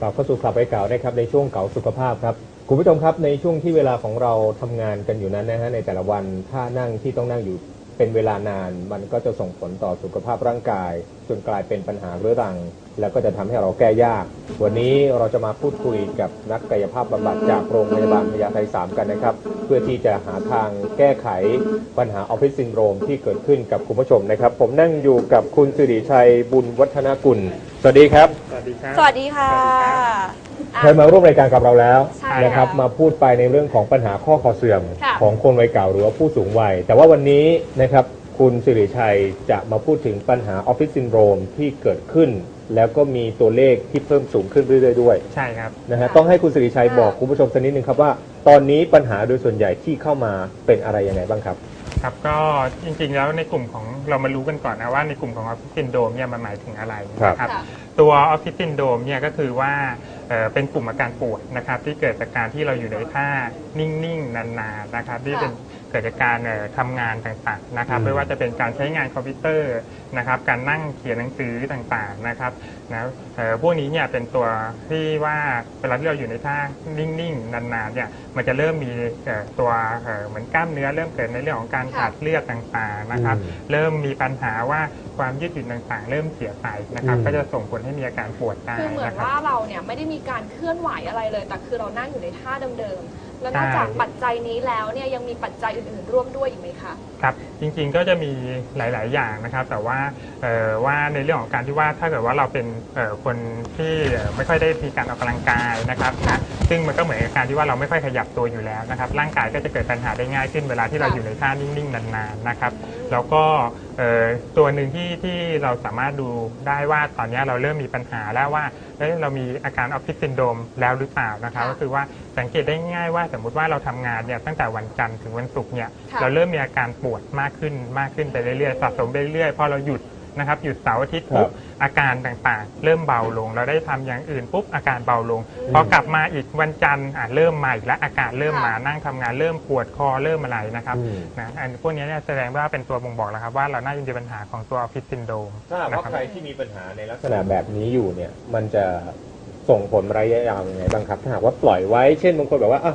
กลับเข้าสู่คลับไอเก่านะครับในช่วงเก่าสุขภาพครับคุณผู้ชมครับในช่วงที่เวลาของเราทำงานกันอยู่นั้นนะฮะในแต่ละวันถ้านั่งที่ต้องนั่งอยู่ เป็นเวลานานมันก็จะส่งผลต่อสุขภาพร่างกาย จนกลายเป็นปัญหาเรื้อรัง แล้วก็จะทำให้เราแก้ยาก วันนี้เราจะมาพูดคุยกับนักกายภาพบำบัดจากโรงพยาบาลพญาไท3กันนะครับ เพื่อที่จะหาทางแก้ไขปัญหาออฟฟิศซินโดรมที่เกิดขึ้นกับคุณผู้ชมนะครับ ผมนั่งอยู่กับคุณสิริชัยบุญวัฒนกุล สวัสดีครับ สวัสดีครับสวัสดีค่ะเคยมาร่วมรายการกับเราแล้ว ใช่นะครับค่ะมาพูดไปในเรื่องของปัญหาข้อคอเสื่อมค่ะ ของคนวัยเก่าหรือว่าผู้สูงวัย แต่ว่าวันนี้นะครับคุณสิริชัยจะมาพูดถึงปัญหาออฟฟิศซินโดรมที่เกิดขึ้น แล้วก็มีตัวเลขที่เพิ่มสูงขึ้นเรื่อยๆด้วยใช่ครับ นะฮะค่ะต้องให้คุณสิริชัยค่ะ บอกคุณผู้ชมสักนิดนึงครับว่า ตอนนี้ปัญหาโดยส่วนใหญ่ที่เข้ามาเป็นอะไรยังไงบ้างครับ ครับก็จริงๆแล้วในกลุ่มของ เรามารู้กันก่อนนะว่าในกลุ่มของออฟฟิศซินโดมเนี่ยมันหมายถึงอะไรนะคครัรับบค่ะตัวออฟฟิศซินโดมเนี่ยก็คือว่าเอ่อเป็นกลุ่มอาการปวดนะครับ ที่เกิดจากการที่เราอยู่ในท่านิ่งๆนานๆนะครับ ที่เป็นเกิดจากการเอ่อทำงานต่างๆนะครับอืมไม่ว่าจะเป็นการใช้งานคอมพิวเตอร์นะครับ การนั่งเขียนหนังสือต่างๆนะครับนะเอ่อพวกนี้เนี่ยเป็นตัวที่ว่าเวลาที่เราอยู่ในท่านิ่งๆนานๆเนี่ยมันจะเริ่มมีเอ่อตัวเอ่อเหมือนกล้ามเนื้อเริ่มเกิดในเรื่องของการค่ะขาดเลือดต่างๆนะครับอืมเริ่มมีปัญหาว่าความยืดหยุ่นต่างๆ เริ่มเสียไปนะครับอืมก็จะส่งผลให้มีอาการปวดได้คือเหมือนนะครับ ว่าเราเนี่ยไม่ได้มีการเคลื่อนไหวอะไรเลย แต่คือเรานั่งอยู่ในท่าเดิมๆ แล้วนอกใช่จากปัจจัยนี้แล้วเนี่ยยังมีปัจจัยอื่นๆร่วมด้วยอีกไหมคะ ครับ จริงๆก็จะมีหลาย ๆ อย่างนะครับ แต่ว่าเอ่อว่าในเรื่องของการที่ว่าถ้าเกิดว่าเราเป็นเอ่อคนที่เอ่อไม่ค่อยได้มีการออกกำลังกายนะครับนะซึ่งมันก็เหมือนกับการที่ว่าเราไม่ค่อยขยับตัวอยู่แล้วนะครับ ร่างกายก็จะเกิดปัญหาได้ง่ายขึ้นเวลาที่เราค่ะอยู่ในท่านิ่งๆนานๆนะครับ แล้วก็เอ่อตัวหนึ่งที่ที่เราสามารถดูได้ว่าตอนนี้เราเริ่มมีปัญหาแล้วว่าเอ้ยเรามีอาการออฟฟิศซินโดรมแล้วหรือเปล่านะครับค่ะก็คือว่าสังเกตได้ง่ายว่าสมมุติว่าเราทำงานเนี่ยตั้งแต่วันจันทร์ถึงวันศุกร์เนี่ยค่ะเราเริ่มมีอาการปวดมากขึ้นมากขึ้นไปเรื่อยๆสะสมไปเรื่อยๆพอเราหยุด นะครับหยุดเสาร์อาทิตย์ปุ๊บอาการต่างๆ เริ่มเบาลง เราได้ทำอย่างอื่นปุ๊บอาการเบาลงพอกลับมาอีกวันจันทร์อะเริ่มมาอีกแล้วอาการเริ่มมานั่งทำงานเริ่มปวดคอเริ่มอะไรนะครับอืมนะอันพวกนี้เนี่ยแสดงว่าเป็นตัวบ่งบอกแล้วครับว่าเราน่าจะมีปัญหาของตัวออฟฟิศซินโดรมถ้าหากนะว่าครับใครที่มีปัญหาในลักษณะแบบนี้อยู่เนี่ยมันจะส่งผลระยะยาวยังไงบ้างครับถ้าหากว่าปล่อยไว้เช่นบางคนแบบว่าอะ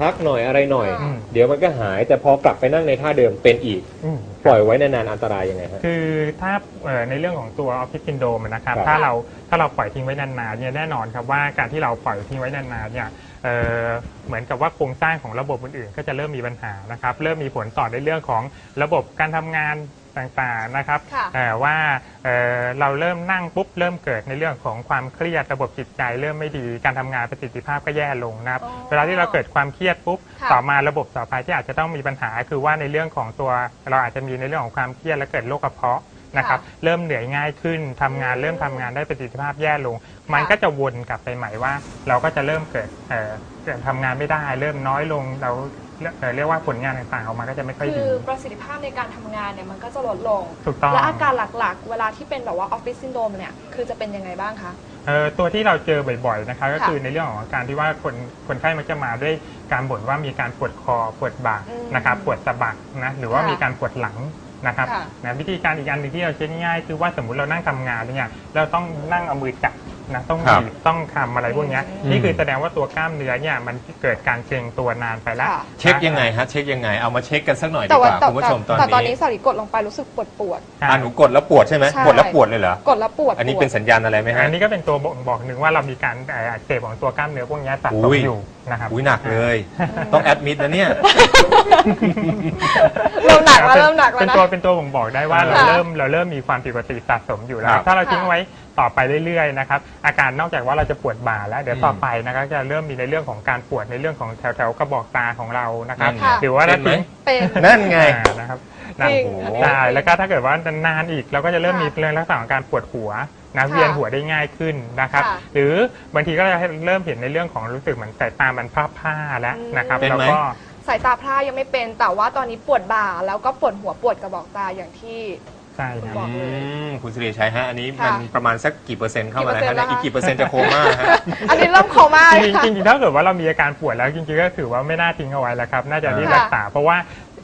พักหน่อยอะไรหน่อย อืม เดี๋ยวมันก็หายแต่พอกลับไปนั่งในท่าเดิมเป็นอีก อืม ปล่อยไว้นานๆอันตรายยังไงฮะ คือถ้าเอ่อในเรื่องของตัวออฟฟิศซินโดรมนะครับครับถ้าเราถ้าเราปล่อยทิ้งไว้นานๆเนี่ยแน่นอนครับว่าการที่เราปล่อยทิ้งไว้นานๆเนี่ยเอ่อเหมือนกับว่าโครงสร้างของระบบอื่นๆ ก็จะเริ่มมีปัญหานะครับเริ่มมีผลต่อในเรื่องของระบบการทำงาน ต่างๆนะครับค่ะเอ่อว่าเอ่อเราเริ่มนั่งปุ๊บเริ่มเกิดในเรื่องของความเครียดระบบจิตใจ เริ่มไม่ดีการทำงานประสิทธิภาพก็แย่ลงนะครับอ๋อเวลาที่เราเกิดความเครียดปุ๊บค่ะต่อมาระบบต่อไปที่อาจจะต้องมีปัญหา คือว่าในเรื่องของตัวเราอาจจะมีในเรื่องของความเครียดและเกิดโรคกระเพาะนะครับค่ะเริ่มเหนื่อยง่ายขึ้นทำงานอืมเริ่มทำงานได้ประสิทธิภาพแย่ลง มันค่ะ ก็จะวนกลับไปใหม่ว่า เราก็จะเริ่มเกิดเอ่อเกิดทำงานไม่ได้ เริ่มน้อยลงเรา เอ่อเรียกว่าผลงานต่างๆออกมาก็จะไม่ค่อยคืดี อประสิทธิภาพในการทำงานเนี่ยมันก็จะลดลง ถูกต้อง และอาการหลักๆ เวลาที่เป็นแบบว่าออฟฟิศซินโดรมเนี่ยคือจะเป็นยังไงบ้างคะ เอ่อตัวที่เราเจอบ่อยๆนะคะก็ค่ะคือในเรื่องของอาการที่ว่าคนคนไข้มักจะมาด้วยการบ่นว่ามีการปวดคอปวดบ่าอืมนะครับปวดสะบักนะหรือว่าค่ะมีการปวดหลังนะครับค่ะนะวิธีการอีกอันหนึงที่เราใช้ง่ายๆคือว่าสมมุติเรานั่งทำงานเนี่ยเราต้องนั่งเอามือจับ นะต้องครับบีบต้องทำอะไรพวกเนี้ยอืม นี่คือแสดงว่าตัวกล้ามเนื้อเนี่ยมันเกิดการเกร็งตัวนานไปแล้วค่ะ เช็คยังไงฮะเช็คยังไงเอามาเช็คกันสักหน่อยดีแต่กว่าว่าแต่คุณผู้ชมตอนแต่ตอนนี้นี้สาริกดลงไปรู้สึกปวดปวดใช่อ่าหนูกดแล้วปวดใช่ไหมใช่ กดแล้วปวดเลยเหรอกดแล้วปวดอันนี้ปวดเป็นสัญญาณอะไรไหมฮะ อันนี้ก็เป็นตัวบ่งบอกหนึ่งว่าเรามีการเอ่ออักเสบของตัวกล้ามเนื้อพวกเนี้ยสะสอุ้มยอยู่ นะครับ อุ้ยหนักเลย ต้องแอดมิดนะเนี่ย เริ่มหนักแล้วเริ่มหนักแล้วเป็นนะ ตัวเป็นตัวบ่งบอกได้ว่าเราค่ะเริ่มเราเริ่มมีความผิดปกติสะสมอยู่แล้ครัวบถ้าเราทิ้งค่ะไว้ต่อไปเรื่อยๆนะครับอาการนอกจากว่าเราจะปวดบ่าแล้วเดี๋ยวอืมต่อไปนะครับจะเริ่มมีในเรื่องของการปวดในเรื่องของแถวๆกระบอกตาของเรานะครับนั่นไงค่ะหรือว่าเราเป็นไหมทิ้งเป็น นั่นไง อ่านะครับนั่นจริง โอ้โห ใช่แล้วก็ถ้าเกิดว่านานๆอีกเราก็จะเริ่มค่ะมีเรื่องลักษณะของการปวดหัว นะค่ะเวียนหัวได้ง่ายขึ้นนะครับ ค่ะหรือบางทีก็จะเริ่มเห็นในเรื่องของรู้สึกเหมือนสายตามันพร่าๆแล้วนะครับเป็นแล้วไหม ก็ สายตาพร่ายังไม่เป็น แต่ว่าตอนนี้ปวดบ่าแล้วก็ปวดหัวปวดกระบอกตาอย่างที่ ใช่ครับ บอกเลยอืมคุณสิริชัยฮะ อันนี้ค่ะมันประมาณสักกี่เปอร์เซ็นต์เข้ามาแล้วกี่เปอร์เซ็นต์ฮะเนี่ยแล้วคะอีกกี่เปอร์เซ็นต์จะโคม่าฮะ อันนี้เริ่มโคม่าจเลยริงค่ะ ๆจริงๆถ้าเกิดว่าเรามีอาการปวดแล้วจริงๆก็ถือว่าไม่น่าทิ้งเอาไว้แล้วครับ น่าจะรีบค่ะรักษาเพราะว่า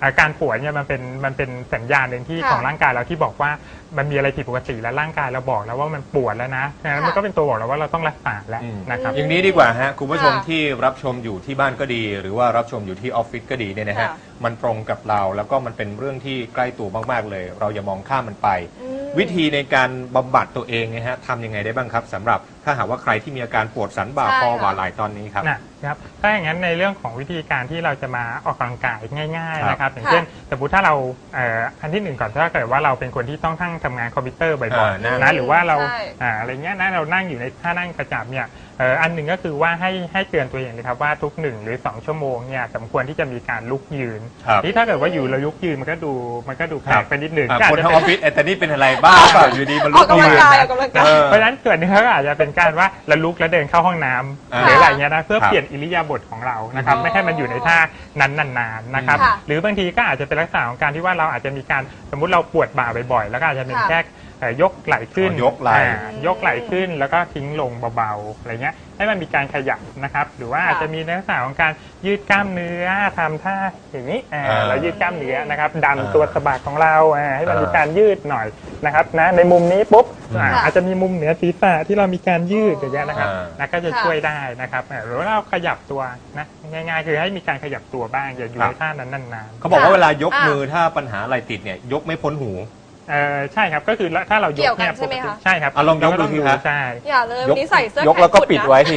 อาการป่วยเนี่ยมันเป็นมันเป็นสัญญาณหนึ่งที่ค่ะของร่างกายเราที่บอกว่ามันมีอะไรผิดปกติแล้วร่างกายเราบอกแล้วว่ามันปวดแล้วนะฉะนั้นมันค่ะก็เป็นตัวบอกเราว่าเราต้องรักษาแล้วอืม นะครับ อย่างนี้ดีกว่าฮะคุณผู้ชมค่ะที่รับชมอยู่ที่บ้านก็ดี หรือว่ารับชมอยู่ที่ออฟฟิศก็ดีเนี่ยนะฮะค่ะมันตรงกับเรา แล้วก็มันเป็นเรื่องที่ใกล้ตัวมากๆเลย เราอย่ามองข้ามมันไป อืมวิธีในการบำบัดตัวเองเนะฮะทำยังไงได้บ้างครับสำหรับถ้าหากว่าใครที่มีอาการปวดสันบ่าใช่คอค่ะบ่าไหล่ตอนนี้ครับ นะครับถ้าอย่างนั้นในเรื่องของวิธีการที่เราจะมาออกกำลังกายง่ายครับๆนะครับอย่างค่ะเช่นสมมติถ้าเราเอ่ออันที่หนึ่งก่อนถ้าเกิดว่าเราเป็นคนที่ต้องทั้งทำงานคอมพิวเตอร์บ่อยอ่านั่ง ๆนะหรือว่าเราใช่ อ่าอะไรเงี้ยนะเรานั่งอยู่ในท่านั่งประจำเนี่ยเอ่ออันหนึ่งก็คือว่าให้ให้เตือนตัวเองเลยครับว่าทุกหนึ่งหรือสองชั่วโมงเนี่ยสมควรที่จะมีการลุกยืน ครับนี่ถ้าเกิดว่าอยู่เราลุกยืนมันก็ดูมันก็ดูแปลครักบไปนิดหนึ่งอะก็อาจคนจะทั้งอเป็อนฟฟิศเอแต่นี่เป็นอะไรบ้าเปล่าอยู่ดีมาอลุอกกกำลังยืน กายออกกำลังกาย เออเพราะฉะนั้นเกิดหนึงก็อาจจะเป็นการว่าเราลุกแล้วเดินเข้าห้องน้ำอ่าหรืออะไรเงี้ยนะเพื่อครับเปลี่ยนอิริยาบถของเรานะครับอ๋อไม่ให้มันอยู่ในท่านั้นนานๆนะครับค่ะหรือบางทีก็อาจจะเป็นลักษณะของการที่ว่าเราอาจจะมีการสมมุติเราปวดบ่าบ่อยๆ แล้วก็อาจจะเป็นค่ะ แค่เอ่อยกไหล่ขึ้นอ๋อยกไหล่ อ่ายกไหล่ขึ้นแล้วก็ทิ้งลงเบาๆอะไรเงี้ยให้มันมีการขยับนะครับ หรือว่าค่ะอาจจะมีลักษณะของการยืดกล้ามเนื้อทำท่าอย่างนี้อ่าอ่าเรายืดกล้ามเนื้อนะครับดันอ่าตัวสะบักของเราอ่าให้มันอ่ามีมีการยืดหน่อยนะครับนะในมุมนี้ปุ๊บอ่าค่ะอาจจะมีมุมเหนือศีรษะที่เรามีการยืดอย่างเงี้ยนะครับอ่า นะก็จะค่ะ ช่วยได้นะครับเอ่อหรือว่าเราขยับตัวนะง่ายๆ คือให้มีการขยับตัวบ้างอย่าอยู่ในท่านั้นนานๆ เขาบอกว่าค่ะเวลายกอะมือถ้าปัญหาอะไรติดเนี่ยยกไม่พ้นหู เออใช่ครับก็คือถ้าเรายเกี่กยวกันเนี่ยใช่ไหมคะ ใช่ครับอะลองยกดูสิครับใช่ อย่าเลยวันนี้ใส่เสื้อยกแล้วก็ขนปิดนะไว้สิ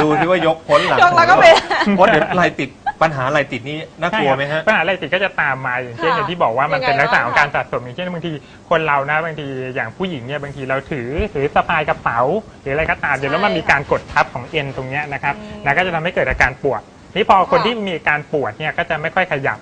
ดูที่ว่ายกพ้นหลังยกแล้วก็ปิดเพราะเดี๋ยวอะไรติดปัญหาอะไรติดนี่น่ากลัวไหมฮะปัญหาอะไรติดก็จะตามมาอย่างเช่นค่ะอย่างที่บอกว่ามันเป็นยังไงลักษณะของบ้างคะการสะสมอย่างเช่นบางทีคนเรานะบางทีอย่างผู้หญิงเนี่ยบางทีเราถือถือสะพายกระเป๋า หรืออะไรก็ตามเดี๋ยวแล้วมันมีการกดทับของเอ็นตรงเนี้ยนะครับอืมนะก็จะทำให้เกิดอาการปวดนี่พอคนค่ะ ที่มีอาการปวดเนี่ยก็จะไม่ค่อยขยับ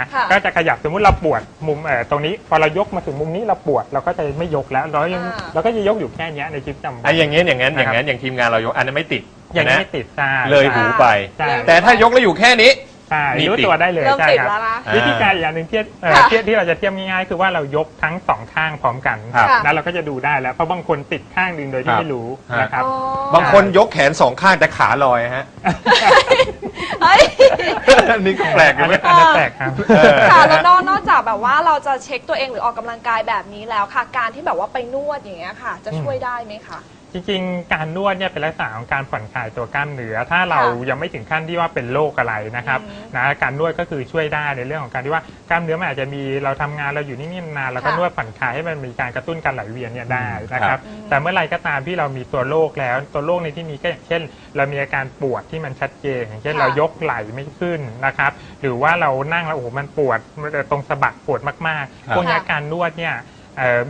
นะค่ะ ก็จะขยับสมมุติเราปวดมุมเอ่อตรงนี้ พอเรายกมาถึงมุมนี้เราปวดเราก็จะไม่ยกแล้วเรายังอ่า เราก็จะยกอยู่แค่เนี้ยในชีวิตประจำวัไอ้น อย่างงี้อย่างงั้นอย่างนะครับงั้นอย่างทีมงานเรายกอันนั้นไม่ติดอย่างนี้นะไม่ติดใช่เลยหูไป ใช่แต่ถ้ายกแล้วอยู่แค่นี้ ใช่นี่รู้ติดตัวได้เลยเริ่มใช่ติดครับ แล้วนะอ่าวิธีการอีกอย่างหนึ่งที่เอ่อค่ะที่ที่เราจะเทียบง่ายๆคือว่าเรายกทั้งสองข้างพร้อมกันครับแล้วเราก็จะดูได้แล้วเพราะบางคนติดข้างหนึ่งโดยที่ครับ ไม่รู้ฮะนะครับอ๋อบางคนยกแขนสองข้างแต่ขาลอยฮะ เฮ้ย อันนี้ก็แปลกออัยู่นไหม นี้อันนี้แปลกครับเออค่ะแล้วนอกนอกจากแบบว่าเราจะเช็คตัวเองหรือออกกำลังกายแบบนี้แล้วค่ะ การที่แบบว่าไปนวดอย่างเงี้ยค่ะ จะช่วยได้ไหมคะ จริงๆ การนวดเนี่ยเป็นลักษณะของการผ่อนคลายตัวกล้ามเนื้อ ถ้าเราค่ะยังไม่ถึงขั้นที่ว่าเป็นโรคอะไรนะครับอืมนะการนวดก็คือช่วยได้ในเรื่องของการที่ว่ากล้ามเนื้อมันอาจจะมีเราทำงานเราอยู่นิ่งๆนานแล้วก็ค่ะนวดผ่อนคลายให้มันมีการกระตุ้นการไหลเวียนเนี่ยได้นะครับอืมแต่เมื่อไหรก็ตามที่เรามีตัวโรคแล้วตัวโรคในที่นี้ก็อย่างเช่น เรามีอาการปวดที่มันชัดเจน อย่างเช่นค่ะเรายกไหล่ไม่ขึ้นนะครับหรือว่าเรานั่งแล้วโอ้โหมันปวดตรงสะบักปวดมากครับๆพวกนี้การนวดเนี่ยเอ่อ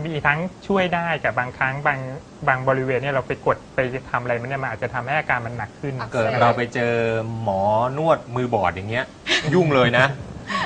มีทั้งช่วยได้กับบางครั้งบางบางบริเวณเนี่ยเราไปกดไปทำอะไรมันเนี่ยมันอาจจะทำให้อาการมันหนักขึ้นอักเกิดเราไปเจอหมอนวดมือบอดอย่างเงี้ย ยุ่งเลยนะ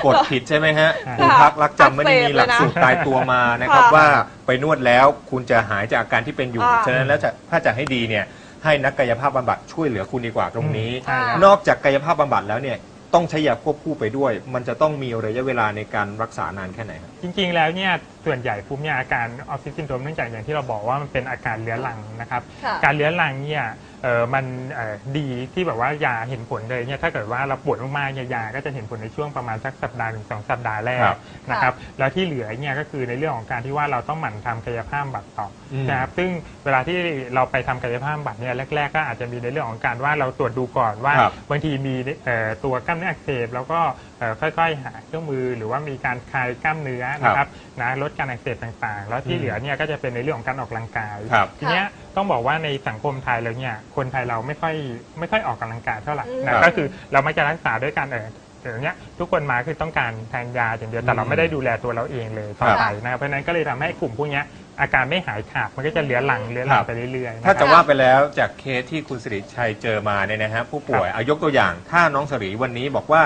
กดผิดใช่ไหมฮะค่ะครูพักรักจำไม่ได้มีหลักสูตรตายตัวมานะครับค่ะว่าไปนวดแล้วคุณจะหายจากอาการที่เป็นอยู่ค่ะฉะนั้นแล้วจะถ้าจะให้ดีเนี่ยให้นักกายภาพบำบัดช่วยเหลือคุณดีกว่าตรงนี้ใช่ครับนอกจากกายภาพบำบัดแล้วเนี่ย ต้องใช้ยาควบคู่ไปด้วย มันจะต้องมีระยะเวลาในการรักษานานแค่ไหนครับจริงๆ แล้วเนี่ยส่วนใหญ่ปุ๊บเนี่ยอาการออฟฟิศซินโดรมเนื่องจากอย่างที่เราบอกว่ามันเป็นอาการเรื้อรังนะครับ ค่ะ การเรื้อรังเนี่ยเออมันเอ่อดีที่แบบว่ายาเห็นผลเลยเนี่ยถ้าเกิดว่าเราปวดมากๆเนี่ยยาก็จะเห็นผลในช่วงประมาณสักสัปดาห์ถึงสองสัปดาห์แรกครับนะครับแล้วที่เหลือเนี่ยก็คือในเรื่องของการที่ว่าเราต้องหมั่นทำกายภาพบำบัดต่ออม นะครับซึ่งเวลาที่เราไปทำกายภาพบำบัดเนี่ยแรก ๆ ก็อาจจะมีในเรื่องของการว่าเราตรวจดูก่อนว่า ครับ บางทีมีเอ่อตัวกล้ามเนื้ออักเสบแล้วก็เอ่อค่อยๆ หาเครื่องมือหรือว่ามีการคลายกล้ามเนื้อนะครับนะลดการอักเสบต่างๆ แล้วที่อืมเหลือเนี่ยก็จะเป็นในเรื่องของการออกกำลังกาย ครับ ทีเนี้ยต้องบอกว่าในสังคมไทยเราเนี่ยคนไทยเราไม่ค่อยไม่ค่อยออกกำลังกายเท่าไหร่อืมนะก็คือเรามักจะรักษาด้วยการเออ เดี๋ยวเนี้ยทุกคนมาคือต้องการทานยาอย่างเดียวแต่เราไม่ได้ดูแลตัวเราเองเลยต่อไปนะครับเพราะฉะนั้นก็เลยทำให้กลุ่มพวกเนี้ยอาการไม่หายขาดมันก็จะเหลือหลังเหลือหลัคงรับไปเรื่อยๆนคถ้ารับจะว่าไปแล้วจากเคสที่คุณสิริชัยเจอมาเนี่ยนะฮะผู้ป่วยครับอายกตัวอย่างถ้าน้องสรีวันนี้บอกว่า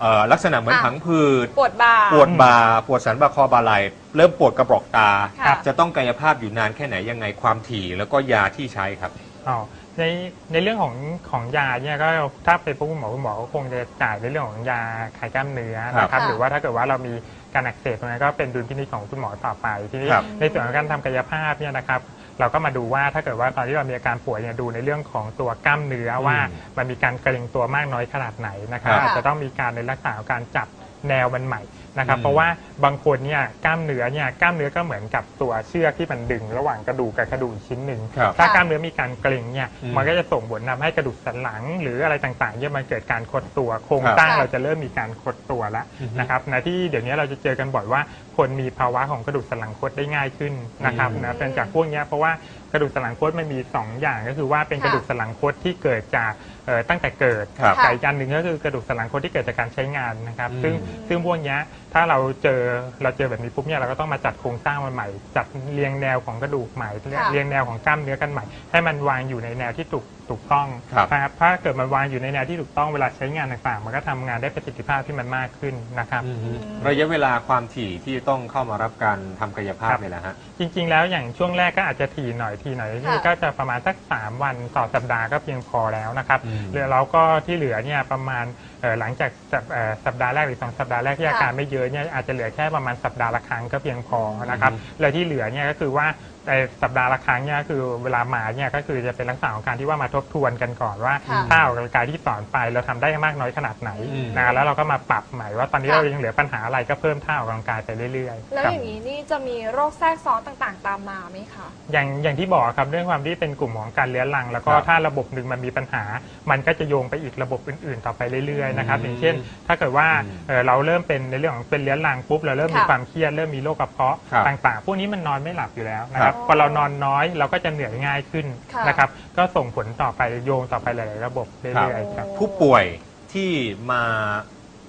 เอ่อลักษณะเหมือนอะ ผังผืด ปวดบ่า ปวดบ่าปวดสันบ่าคอบ่าไหล่เริ่มปวดกระบอกตา ค่ะ จะต้องกายภาพอยู่นานแค่ไหนยังไงความถี่แล้วก็ยาที่ใช้ครับ อ๋อ ในในเรื่องของของยาเนี่ยก็ถ้าเป็นพวกคุณหมอคุณหมอก็คงจะจ่ายในเรื่องของยาคลายกล้ามเนื้อนะคครัรับบหรือว่าถ้าเกิดว่าเรามีการอักเสบตรงนั้นก็เป็นดุลพินิจของคุณหมอต่อไปทีนี้ครับในส่วนของการทำกายภาพเนี่ยนะครับเราก็มาดูว่าถ้าเกิดว่าตอนที่เรามีอาการป่วยเนี่ยดูในเรื่องของตัวกล้ามเนื้อว่าอืมมันมีการเกร็งตัวมากน้อยขนาดไหนนะครับครับ อาจจะต้องมีการในลักษณะของการจับแนวมันใหม่ นะครับอืมเพราะว่าบางคนเนี่ยกล้ามเนื้อเนี่ยกล้ามเนื้อก็เหมือนกับตัวเชือกที่มันดึง ระหว่างกระดูกกับกระดูกอีกชิ้นหนึ่งครับถ้ากล้ามเนื้อมีการเกร็งเนี่ยอืมมันก็จะส่งผลทำให้กระดูกสันหลัง หรืออะไรต่างๆเนี่ยมันเกิดการคดตัวโครงครับสร้างค่ะเราจะเริ่มมีการคดตัวแล้วอือฮึนะครับนะที่เดี๋ยวนี้เราจะเจอกันบ่อยว่า คนมีภาวะของกระดูกสันหลังคดได้ง่ายขึ้นนะครับอืม นะเป็นจากพวกเนี้ยเพราะว่ากระดูกสันหลังคดมันมีสองอย่างก็คือว่าเป็นค่ะกระดูกสันหลังคดที่เกิดจากเอ่อตั้งแต่เกิด ครับค่ะกับอีกอันหนึ่งก็คือกระดูกสันหลังคดที่เกิดจากการใช้งานนะครับ อืมซึ่งซึ่งพวกเนี้ยถ้าเราเจอเราเจอแบบนี้ปุ๊บเนี่ยเราก็ต้องมาจัดโครงสร้างมันใหม่ จัดเรียงแนวของกระดูกใหม่เรียงแนวของกล้ามเนื้อกันใหม่ ให้มันวางอยู่ในแนวที่ถูก ถูกต้องครับนะครับถ้าเกิดมันวางอยู่ในแนวที่ถูกต้องเวลาใช้งานต่างๆ มันก็ทำงานได้ประสิทธิภาพที่มันมากขึ้นนะครับ อือฮึระยะเวลาความถี่ที่ต้องเข้ามารับการทำกายภาพครับ เนี่ยแหละฮะ จริงๆ แล้วอย่างช่วงแรกก็อาจจะถี่หน่อยทีหน่อยค่ะนี่ก็จะประมาณสัก 3 วันต่อสัปดาห์ก็เพียงพอแล้วนะครับอืม เหลือเราก็ที่เหลือเนี่ยประมาณเอ่อหลังจากสัปเอ่อสัปดาห์แรกหรือสองสัปดาห์แรกที่อาการไม่เยอะเนี่ยอาจจะเหลือแค่ประมาณสัปดาห์ละครั้งก็เพียงพอนะครับแล้วที่เหลือเนี่ยก็คือว่าในสัปดาห์ละครั้งเนี่ยคือเวลามาเนี่ยก็คือจะเป็นลักษณะของการที่ว่ามาทบทวนกันก่อนว่าค่ะถ้าออกกำลังกายที่สอนไปเราทำได้มากน้อยขนาดไหนอืม นะแล้วเราก็มาปรับใหม่ว่าตอนนี้ค่ะ เรายังเหลือปัญหาอะไรก็เพิ่มท่าออกกำลังกายไปเรื่อยๆแล้วครับ อย่างนี้นี่จะมีโรคแทรกซ้อนต่างๆ ตามมาไหมคะ อย่างอย่างที่บอกครับเรื่องความที่เป็นกลุ่มของการเลื้อนลัง แล้วก็ครับถ้าระบบหนึ่งมันมีปัญหา มันก็จะโยงไปอีกระบบอื่นๆ ต่อไปเรื่อยๆนะครับอืมอย่างเช่น ถ้าเกิดว่าอืมเอ่อเราเริ่มเป็นในเรื่องของเป็นเลื้อนลังปุ๊บเราเริ่มมีค่ะความเครียดเริ่มมีโรคกระเพาะครับต่างๆ พวกนี้มันนอนไม่หลับอยู่แล้วนะคครัรับบพอเรานอนน้อยเราก็จะเหนื่อยง่ายขึ้นค่ะ นะครับ ก็ส่งผลต่อไปโยงต่อไปหลาย ๆ ระบบเรื่อยๆครับผู้ป่วยที่มา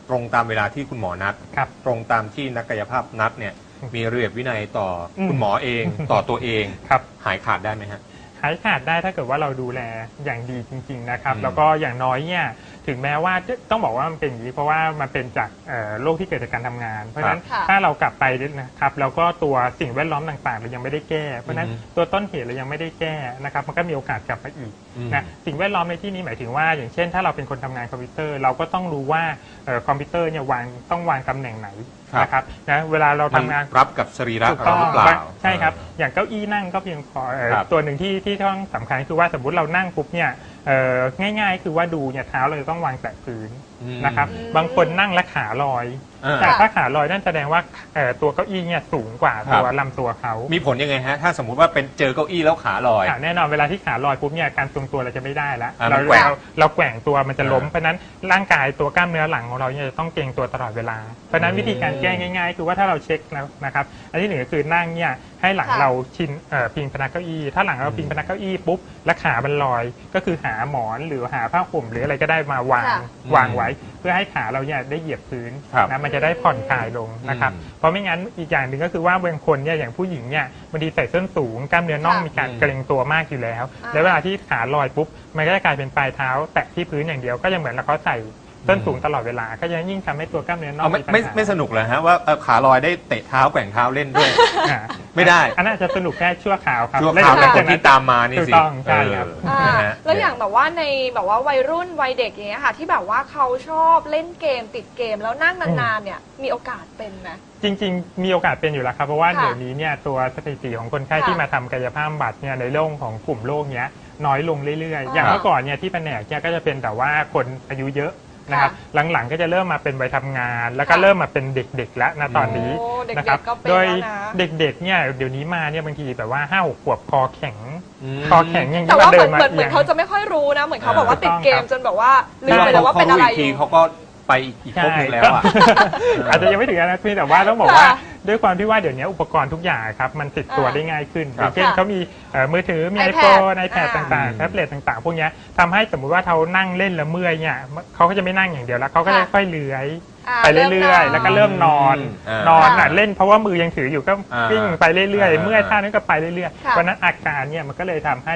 ตรงตามเวลาที่คุณหมอนัด ครับ ตรงตามที่นักกายภาพนัดเนี่ยมีระเบียบวินัยต่ออม คุณหมอเองต่อตัวเองครับ หายขาดได้ไหมฮะ หายขาดได้ถ้าเกิดว่าเราดูแลอย่างดีจริง ๆ นะครับ อืมแล้วก็อย่างน้อยเนี่ยถึงแม้ว่าต้องบอกว่ามันเป็นอย่างนี้เพราะว่ามันเป็นจากเอ่อโรคที่เกิดจากการทำงาน เพราะฉะนั้นค่ะถ้าเรากลับไปนะครับแล้วก็ตัวสิ่งแวดล้อมต่างๆเรายังไม่ได้แก้ เพราะฉะนั้นอือฮึตัวต้นเหตุเรายังไม่ได้แก้นะครับมันก็มีโอกาสกลับมาอีกอืมนะสิ่งแวดล้อมในที่นี้หมายถึงว่า อย่างเช่น ถ้าเราเป็นคนทำงานคอมพิวเตอร์ เราก็ต้องรู้ว่าเอ่อคอมพิวเตอร์เนี่ยวางต้องวางตำแหน่งไหนครับนะครับนะเวลาเราทำงานมันรับกับสรีระถูกเราต้องหรือเปล่าใช่ครับอย่างเก้าอี้นั่งก็เพียงพอเอ่อครับตัวหนึ่งที่ที่ต้องสำคัญคือว่าสมมติเรานั่งปุ๊บเนี่ยเอ่อง่ายๆ คือว่าดูเนี่ยเท้าเราจะต้องวางแตะพื้น นะครับอืมบางคนนั่งและขาลอย อ่า แต่ถ้าขาลอยนั่นแสดงว่าเอ่อตัวเก้าอี้เนี่ยสูงกว่าครับตัวลำตัวเขามีผลยังไงฮะ ถ้าสมมุติว่าเป็นเจอเก้าอี้แล้วขาลอยค่ะแน่นอนเวลาที่ขาลอยปุ๊บเนี่ยการทรงตัวเราจะไม่ได้แล้วอ่าเรามันแกว่งเราเราแกว่งตัวมันจะล้ม อ่าเพราะฉะนั้นร่างกายตัวกล้ามเนื้อหลังของเราเนี่ยจะต้องเกร็งตัวตลอดเวลา เพราะฉะนั้นอืมวิธีการแก้ง่าย ๆ คือว่าถ้าเราเช็คแล้วนะครับ อันที่หนึ่งก็คือนั่งเนี่ยให้หลังค่ะ เราชินเอ่อพิงพนักเก้าอี้ ถ้าหลังเราพิงพนักเก้าอี้ปุ๊บแล้วขามันลอย ก็คือหาหมอนหรือหาผ้าห่มหรืออะไรก็ได้มาวางค่ะ วางไว้เพื่อให้ขาเราเนี่ยได้เหยียบพื้นครับนะมันจะได้ผ่อนคลายลงนะครับอืมเพราะไม่งั้นอีกอย่างหนึ่งก็คือว่าบางคนเนี่ยอย่างผู้หญิงเนี่ยบางทีใส่ส้นสูงกล้ามเนื้อน่องค่ะมีการอืมเกร็งตัวมากอยู่แล้ว อ่า แล้วเวลาที่ขาลอยปุ๊บมันก็จะกลายเป็นปลายเท้า แตะที่พื้นอย่างเดียวก็ยังเหมือนเราเขาใส่ ส้นสูงตลอดเวลา ก็จะยิ่งทำให้ตัวกล้ามเนื้อน่อเอางไม่มีปัญไม่หาไม่สนุกเลยฮะว่าเอ่อขาลอยได้เตะเท้าแกว่งเท้าเล่นด้วย อ่าไม่ได้ อันนั้นอาจจะสนุกแค่ชั่วคราวครับชั่วแล้คราวหลัแต่งคจากนนั้ที่นตามมานี่ถูกสิต้องใช่ครับ เอออ่านะฮะ แล้วอย่างแบบว่าในแบบว่าวัยรุ่นวัยเด็กอย่างเงี้ยค่ะ ที่แบบว่าเขาชอบเล่นเกมติดเกมแล้วนั่งนานๆเนี่ยมีโอกาสเป็นไหม จริงๆ มีโอกาสเป็นอยู่แล้วครับ เพราะว่าค่ะเดี๋ยวนี้เนี่ยตัวสถิติของคนไข้ค่ะที่มาทำกายภาพบำบัดเนี่ยในเรื่องของกลุ่มโรคเนี้ยน้อยลงเรื่อยๆอ๋ออย่างเมื่อก่อนเนี่ยที่แผนกเนี่ยก็จะเป็นแต่ว่าคนอายุเยอะ นะครับหลังๆก็จะเริ่มมาเป็นวัยทำงาน แล้วก็ค่ะเริ่มมาเป็นเด็กๆแล้วนะตอนนี้โอ้เด็กๆนะครับก็เป็นโดยแล้วนะ เด็กๆเนี่ยเดี๋ยวนี้มาเนี่ยบางทีแบบว่าห้าหกขวบคอแข็งม คอแข็งอย่างแต่ที่ว่าว่าเหเดิมือนนมาเหมือนเหมือนเอียงเขาจะไม่ค่อยรู้นะ เหมือนเขาบอกว่าถูติดกต้องเกมครับจนแบบว่าลืมไปเลยว่าเป็นอะไรอทียู่ เขาก็ ไปอีกอีกภพหนึงแล้วอะ อาจจะยังไม่ถึงขนาดนั้นแต่ว่าต้องบอกว่า ค่ะด้วยความที่ว่าเดี๋ยวนี้อุปกรณ์ทุกอย่างครับมันติดตัวอ่าได้ง่ายขึ้นอครับย่างเช่นค่ะเขามีเอ่อมือถือมี iPad ไอโฟนไอแพดอ่าต่างๆแท็บเล็ตต่างๆ พวกเนี้ยทำให้สมมุติว่าเขานั่งเล่นแล้วเมื่อยเนี่ยเขาก็จะไม่นั่งอย่างเดียวแล้วเขาก็จะค่ะค่อยๆเลื้อยอ่าไปเรื่อยๆ แล้วก็เริ่มนอนอ่านนอนค่ะน่ะเล่นเพราะว่ามือยังถืออยู่ก็อ่าวิ่งไปเรื่อยอ่าๆเมื่อยท่านั้นก็ไปเรื่อยๆค่ะเพราะฉะนั้นอาการเนี่ยมันก็เลยทำให้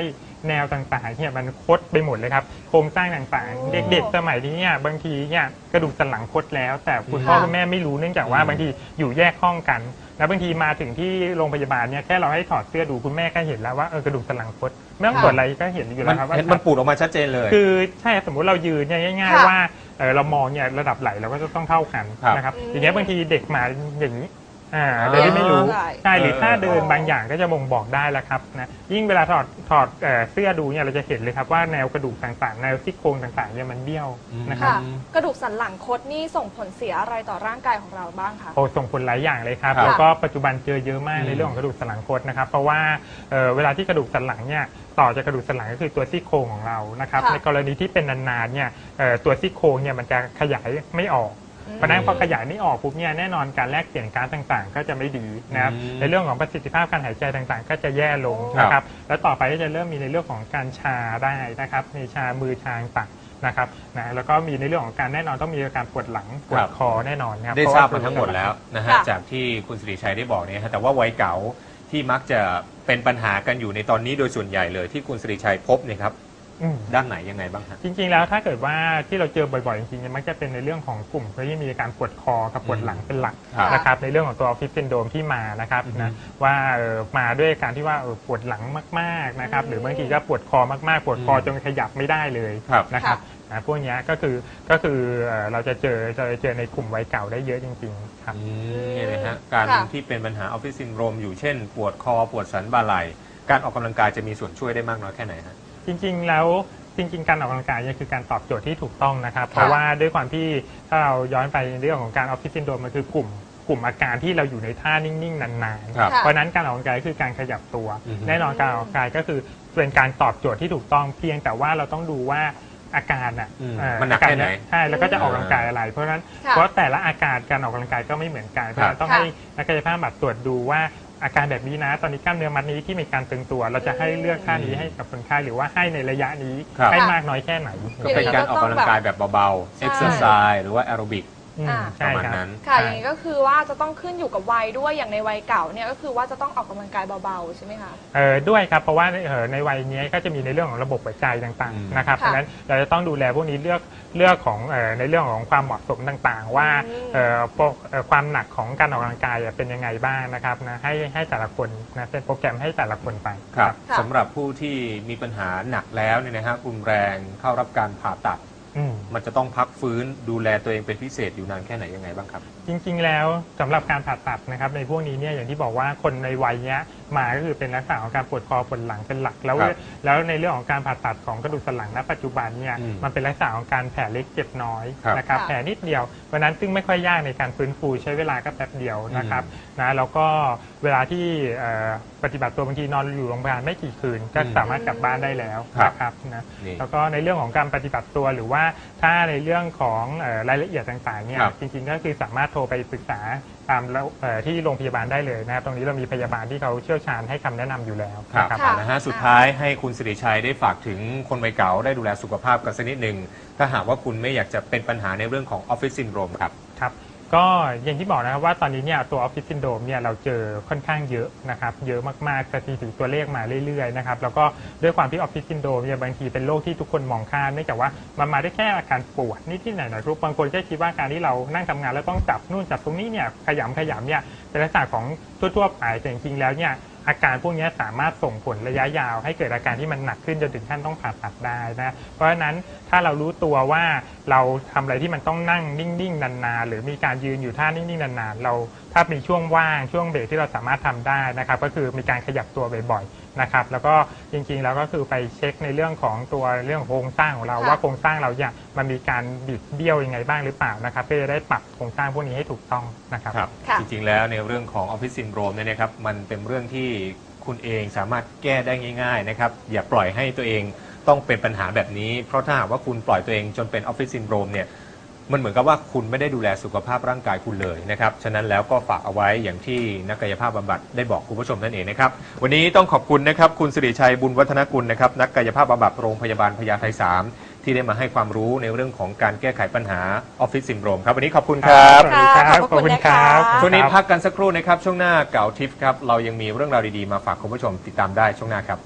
แนวต่างๆเนี่ยมันคดไปหมดเลยครับโครงสร้างต่างโอ้ๆเด็กๆสมัยนี้เนี่ยบางทีเนี่ยกระดูกสันหลังคดแล้ว แต่คุณพ่อค่ะคุณแม่ไม่รู้เนื่องจากว่าอืมบางทีอยู่แยกห้องกัน แล้วบางทีมาถึงที่โรงพยาบาลเนี่ยแค่เราให้ถอดเสื้อดูคุณแม่ก็เห็นแล้วว่าเออกระดูกสันหลังคดไม่ต้องค่ะตรวจอะไรก็เห็นอยู่มัแล้วครับว่านเห็นมันปูดออกมาชัดเจนเลย คือใช่สมมุติเรายืนเนี่ยง่าย ค่ะ ๆ ว่าเอ่อเรามองเนี่ยระดับไหลเราก็จะต้องเท่ากันครับ นะครับอืมอย่างเงี้ยบางทีเด็กมาอย่างนี้ อ่าโดยที่ไม่รู้ใช่ ใช่หรือเออท่าเดินอ๋อบางอย่างก็จะบ่งบอกได้แล้วครับนะยิ่งเวลาถอดถอดเอ่อเสื้อดูเนี่ยเราจะเห็นเลยครับว่าแนวกระดูกต่างๆ แนวซี่โครงต่างๆเนี่ยมันเบี้ยวนะครับ ค่ะ กระดูกสันหลังคดนี่ส่งผลเสียอะไรต่อร่างกายของเราบ้างคะ โอ้ส่งผลหลายอย่างเลยครับ ครับแล้วก็ปัจจุบันเจอเยอะมากอืมในเรื่องของกระดูกสันหลังคดนะครับ เพราะว่าเอ่อเวลาที่กระดูกสันหลังเนี่ยต่อจากกระดูกสันหลังก็คือตัวซี่โครงของเรานะครับ ค่ะในกรณีที่เป็นนานๆเนี่ยเอ่อตัวซี่โครงเนี่ยมันจะขยายไม่ออก เพราะฉะนั้นพอขยายไม่ออกปุ๊บเนี่ยแน่นอนการแลกเปลี่ยนก๊าซต่างๆ ก็จะไม่ดีนะครับอืมในเรื่องของประสิทธิภาพการหายใจต่างๆ ก็จะแย่ลงโอ้นะครับแล้วต่อไปก็จะเริ่มมีในเรื่องของการชาได้นะครับมีชามือชาต่างๆนะครับนะแล้วก็มีในเรื่องของการแน่นอนต้องมีอาการปวดหลังปวครัดบคอแน่นอนนะครับได้เพะทราบว่มาทั้งหมดแล้วนะฮะค่ะจากที่คุณสิริชัยได้บอกเนี่ยฮะแต่ว่าวัยเก่าที่มักจะเป็นปัญหากันอยู่ในตอนนี้โดยส่วนใหญ่เลยที่คุณสิริชัยพบเนี่ยครับ อืม ด้านไหนยังไงบ้างฮะ จริงๆ แล้วถ้าเกิดว่าที่เราเจอบ่อยๆ จริงๆเนี่ยมักจะเป็นในเรื่องของกลุ่มที่มีอาการปวดคอกับปวดหลังเป็นหลักครับนะครับในเรื่องของตัวออฟฟิศซินโดมที่มานะครับอือฮึนะว่าเอ่อมาด้วยการที่ว่าเอ่อปวดหลังมากๆนะครับอืมหรือบางทีก็ปวดคอมากๆ ปวดคอจนขยับไม่ได้เลยครับ นะครับนะพวกเนี้ยก็คือก็คือเอ่อเราจะเจอจะเจอในกลุ่มวัยเก่าได้เยอะจริงๆครับอืมเนี่ยนะฮะการค่ะ ที่เป็นปัญหาออฟฟิศซินโดรมอยู่เช่น ปวดคอปวดสันบ่าไหล่การออกกำลังกายจะมีส่วนช่วยได้มากน้อยแค่ไหนฮะ จริงๆแล้วจริงๆ การออกกำลังกายเนี่ยคือการตอบโจทย์ที่ถูกต้องนะครับ เพราะว่าด้วยความที่ถ้าเราย้อนไปในเรื่องของการออฟฟิศซินโดรมมันคือกลุ่มกลุ่มอาการที่เราอยู่ในท่านิ่งๆ นานครับๆ เพราะฉะนั้นการออกกำลังกายคือการขยับตัว อือฮึ แน่นอนการออกกำลังกายก็คือเป็นการตอบโจทย์ที่ถูกต้องเพียงแต่ว่าเราต้องดูว่าอาการอะอืมเอ่อมันหนักอาารแค่ไหนใช่แล้วก็จะออกกำลังกายอะไร เพราะฉะนั้นค่ะเพราะแต่ละอาการการออกกำลังกายก็ไม่เหมือนกันเพราะฉะนั้นต้องค่ะให้นักกายภาพบำบัดตรวจดูว่า อาการแบบนี้นะ ตอนนี้กล้ามเนื้อมัดนี้ที่มีการตึงตัว เราจะให้เลือกท่านี้ให้กับคนไข้หรือว่าให้ในระยะนี้ ครับ ให้มากน้อยแค่ไหน ก็เป็นการออกกำลังกายแบบเบาๆใช่เอ็กซ์ไซส์หรือว่าแอโรบิก อืมอ่าใช่ประมาณครับ นั้น ค่ะอย่างนี้ก็คือว่าจะต้องขึ้นอยู่กับวัยด้วยอย่างในวัยเก่าเนี่ยก็คือว่าจะต้องออกกำลังกายเบาๆใช่ไหมคะ เออด้วยครับเพราะว่าเอ่อในวัยนี้ก็จะมีในเรื่องของระบบหัวใจต่างอืม ๆนะครับเพค่ะราะฉะนั้นเราจะต้องดูแลพวกนี้เลือกเลือกของเอ่อในเรื่องของความเหมาะสมต่างๆ ว่าอืม เอ่อโปรเอ่อความหนักของการออกกำลังกายอะเป็นยังไงบ้างนะครับนะให้ให้แต่ละคนนะเป็นโปรแกรมให้แต่ละคนไป ครับค่ะ สำหรับผู้ที่มีปัญหาหนักแล้วเนี่ยนะฮะรุนแรงเข้ารับการผ่าตัดอื มันจะต้องพักฟื้นดูแลตัวเองเป็นพิเศษอยู่นานแค่ไหนยังไงบ้างครับ จริง ๆ แล้วสำหรับการผ่าตัดนะครับในพวกนี้เนี่ยอย่างที่บอกว่าคนในวัยเนี้ยมาก็คือเป็นลักษณะของการปวดคอปวดหลังเป็นหลัก แล้วครับแล้วในเรื่องของการผ่าตัดของกระดูกสันหลังณปัจจุบันเนี่ยอืมมันเป็นลักษณะของการแผลเล็กเจ็บน้อยครับนะครับค่ะแผลนิดเดียวเพราะฉะนั้นซึ่งไม่ค่อยยากในการฟื้นฟูใช้เวลาก็แป๊บเดียวนะครับนะแล้วก็เวลาที่เอ่อปฏิบัติตัวบางทีนอนอยู่โรงพยาบาลไม่กี่คืนก็อืมสามารถกลับบ้านได้แล้วครับ นะครับนะ นี่ แล้วก็ในเรื่องของการปฏิบัติตัวหรือว่าถ้าในเรื่องของเอ่อรายละเอียดต่างๆเนี่ยครับจริงๆก็คือสามารถโทรไปปรึกษาตามแล้วเอ่อที่โรงพยาบาลได้เลยนะครับ ตรงนี้เรามีพยาบาลที่เขาเชี่ยวชาญให้คำแนะนำอยู่แล้วครับนะครับ ค่ะ นะฮะสุดท้ายให้คุณสิริชัยได้ฝากถึงคนวัยเก่าได้ดูแลสุขภาพกันสักนิดหนึ่งถ้าหากว่าคุณไม่อยากจะเป็นปัญหาในเรื่องของออฟฟิศซินโดรมครับ ครับ ก็อย่างที่บอกนะครับว่าตอนนี้เนี่ยตัวออฟฟิศซินโดมเนี่ยเราเจอค่อนข้างเยอะนะครับเยอะมากๆสถิติตัวเลขมาเรื่อยๆนะครับแล้วก็ด้วยความที่ออฟฟิศซินโดมเนี่ยบางทีเป็นโรคที่ทุกคนมองข้ามเนื่องจากว่ามันมาได้แค่อาการปวดนิดๆหน่อยๆทุกบางคนก็คิดว่าการที่เรานั่งทำงานแล้วต้องจับนู่นจับตรงนี้เนี่ยขยำขยำเนี่ยเป็นลักษณะของทั่วๆไปแต่จริงๆแล้วเนี่ย อาการพวกนี้สามารถส่งผลระยะยาว ให้เกิดอาการที่มันหนักขึ้นจนถึงขั้นต้องผ่าตัดได้นะเพราะฉะนั้นถ้าเรารู้ตัวว่าเราทำอะไรที่มันต้องนั่งนิ่งๆนานๆหรือมีการยืนอยู่ท่านิ่งๆนานๆเรา ถ้ามีช่วงว่างช่วงเบรกที่เราสามารถทำได้นะครับ ก็คือมีการขยับตัวบ่อยๆนะครับแล้วก็จริงๆแล้วก็คือไปเช็คในเรื่องของตัวเรื่องโครงสร้างของเราค่ะว่าโครงสร้างเราเนี่ยมันมีการบิดเบี้ยวยังไงบ้างหรือเปล่านะครับเพื่อจะได้ปรับโครงสร้างพวกนี้ให้ถูกต้องนะครับครับค่ะจริงๆแล้วในเรื่องของออฟฟิศซินโดรมเนี่ยนะครับมันเป็นเรื่องที่คุณเองสามารถแก้ได้ง่าย ๆนะครับ อย่าปล่อยให้ตัวเองต้องเป็นปัญหาแบบนี้ เพราะถ้าหากว่าคุณปล่อยตัวเองจนเป็นออฟฟิศซินโดรมเนี่ย มันเหมือนกับว่าคุณไม่ได้ดูแลสุขภาพร่างกายคุณเลยนะครับ ฉะนั้นแล้วก็ฝากเอาไว้อย่างที่นักกายภาพบำบัดได้บอกคุณผู้ชมนั่นเองนะครับ วันนี้ต้องขอบคุณนะครับคุณสิริชัยบุญวัฒนกุลนะครับนักกายภาพบำบัดโรงพยาบาลพญาไท3ที่ได้มาให้ความรู้ในเรื่องของการแก้ไขปัญหาออฟฟิศซินโดรมครับวันนี้ขอบคุณครับสวัสดีครับค่ะขอบพระคุณนะคะช่วงนี้พักกันสักครู่นะครับช่วงหน้าเก่าทิปครับเรายังมีเรื่องราวดีๆมาฝากคุณผู้ชมติดตามได้ช่วงหน้าครับ